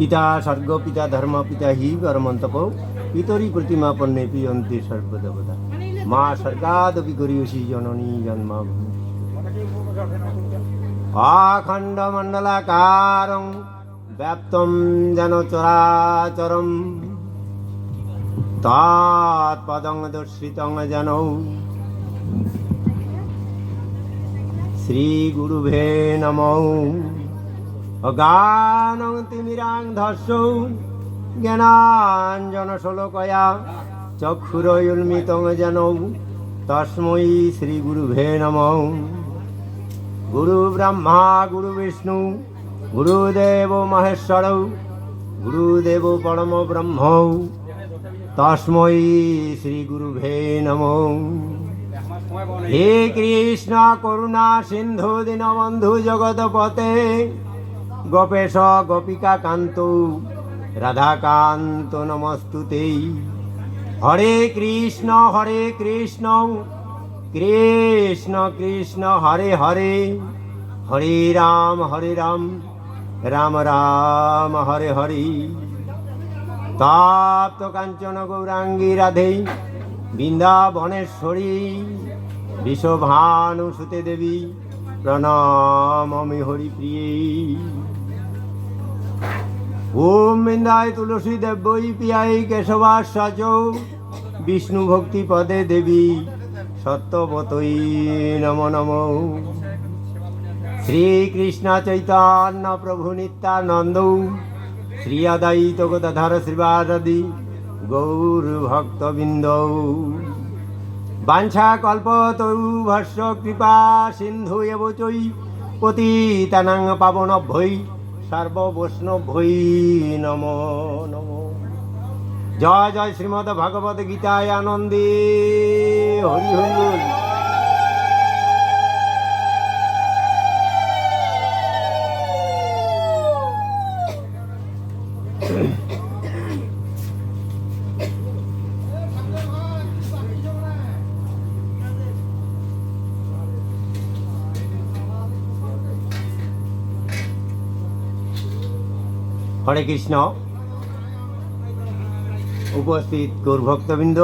পিতা স্বর্গ পিতা ধর্ম পিতা হি পরমন্তপ পিতরি প্রতিমা পণ্যে পিয়ন্তে সর্বদেবতা মা স্বর্গাদপি করিয়সী জননী জন্মাভূমি অখণ্ড মণ্ডলাকারং ব্যাপ্তম যেন চরাচরম তৎপদং দর্শিতং যেন শ্রীগুরুভে নমঃ অগানং তিমিরাং ধর্ষৌ জ্ঞানাঞ্জনশলোকয়া চক্ষুরুন্মিতং যেন তস্मै শ্রীগুরুভে নমঃ। গুরু ব্রহ্মা, গুরু বিষ্ণু, গুরুদেব মহেশ্বর, গুরুদেব পরম ব্রহ্ম তস্मै শ্রীগুরুভে নমঃ। হে কৃষ্ণ, করুণা, সিন্ধু, দীনবন্ধু জগৎপতে গোপেশ গোপিকা কান্ত। রাধাকান্ত নমস্তুতে। হরে কৃষ্ণ হরে কৃষ্ণ কৃষ্ণ কৃষ্ণ, হরে হরে। হরে রাম হরে রাম রাম রাম, হরে হরে। তপ্ত কাঞ্চন গৌরাঙ্গী রাধে, বৃন্দাবনেশ্বরী, বিশ্বভানু সুতে দেবী প্রণামমি হরিপ্রিয়ে ওম বৃন্দায় তুলসী দেব্যই পিয়াই কেশবাশ্বাচ বিষ্ণু ভক্তি পদে দেবী সত্যবতই নম নম। শ্রীকৃষ্ণ চৈতন্য প্রভু নিত্যানন্দ। শ্রী আদায়িত গদাধর শ্রীবাদি গৌর ভক্তবৃন্দ। বাঞ্ছা কল্পতরু ভস্য কৃপা সিন্ধু এব চৈ পতিতানাং পাবনভ্যৈ সর্ববৈষ্ণভ্যৈ নম নম। জয় জয় শ্রীমদ ভগবদ গীতায় আনন্দে। হরি হরি। হরে কৃষ্ণ। উপস্থিত গৌরভক্তবৃন্দ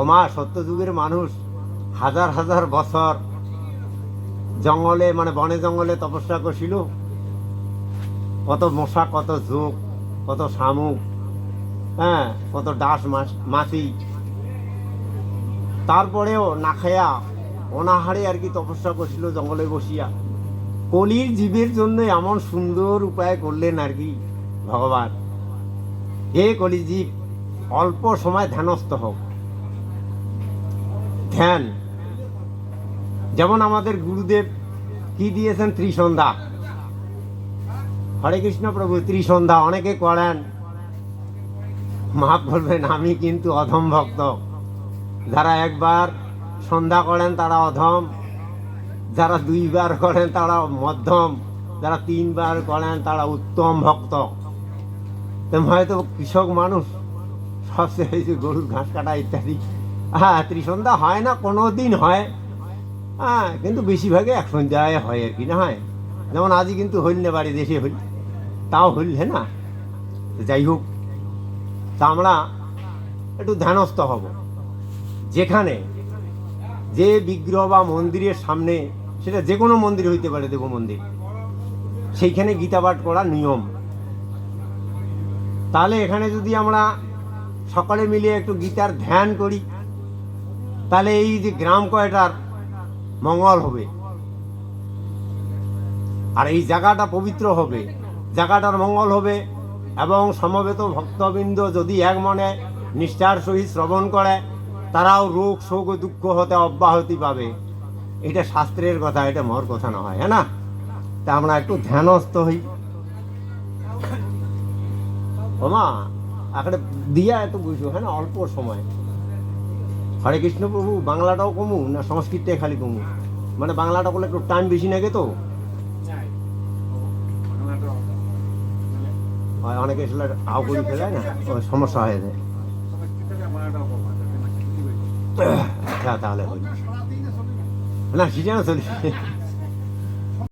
ওমা সত্যযুগের মানুষ হাজার হাজার বছর জঙ্গলে মানে বনে জঙ্গলে তপস্যা করছিল। কত মশা, কত ঝোঁক কত শামুক হ্যাঁ কত ডাস মাছি। তারপরেও না খায়া অনাহারে আর কি তপস্যা করছিল জঙ্গলে বসিয়া। কলির জীবের জন্য এমন সুন্দর উপায় করলেন আর কি ভগবান। হে কলিজীব অল্প সময় ধ্যানস্থ হোক ধ্যান। যেমন আমাদের গুরুদেব কি দিয়েছেন? ত্রিসন্ধ্যা। হরে কৃষ্ণ প্রভু, ত্রিসন্ধ্যা। অনেকে করেন। মাফ বলবেন আমি কিন্তু অধম ভক্ত। যারা একবার সন্ধ্যা করেন, তারা অধম। যারা দুইবার করেন তারা মধ্যম, যারা তিনবার করেন তারা উত্তম ভক্ত। হয়তো কৃষক মানুষ, সবচেয়ে হয়েছে গরুর ঘাস কাটা ইত্যাদি। হ্যাঁ ত্রিসন্ধ্যা হয় না কোনো দিন হয়। হ্যাঁ কিন্তু বেশিরভাগে এক সন্ধ্যায় হয় আর কি, না হয়? যেমন আজই কিন্তু হইল না বাড়ি, দেশে হইল। তাও হইল না। যাই হোক, তা আমরা একটু ধ্যানস্থ হব। যেখানে যে বিগ্রহ বা মন্দিরের সামনে সেটা যে কোনো মন্দির হইতে পারে দেব মন্দির। সেইখানে গীতা পাঠ করা নিয়ম। তাহলে এখানে যদি আমরা সকলে মিলে একটু গীতার ধ্যান করি, তাহলে এই যে গ্রাম কয়টার মঙ্গল হবে। আর এই জায়গাটা পবিত্র হবে। জায়গাটার মঙ্গল হবে এবং সমবেত ভক্তবৃন্দ যদি এক মনে নিষ্ঠার সহিত শ্রবণ করে, তারাও রোগ, শোক দুঃখ হতে অব্যাহতি পাবে। এটা শাস্ত্রের কথা, এটা মোর কথা না হয় হ্যাঁ না? তা আমরা একটু ধ্যানস্থ হই। ওমা আকারে দিয়া এত বুঝো হ্যাঁ না? অল্প সময়। হরে কৃষ্ণ প্রভু, বাংলাটাও কমু না সংস্কৃতটাই খালি কমু? মানে বাংলাটা বলে একটু টাইম বেশি লাগে তো? হয়, অনেকে আসলে আও না? সমস্যা হয়ে যায়। আচ্ছা তাহলে হই না সেটা না চলি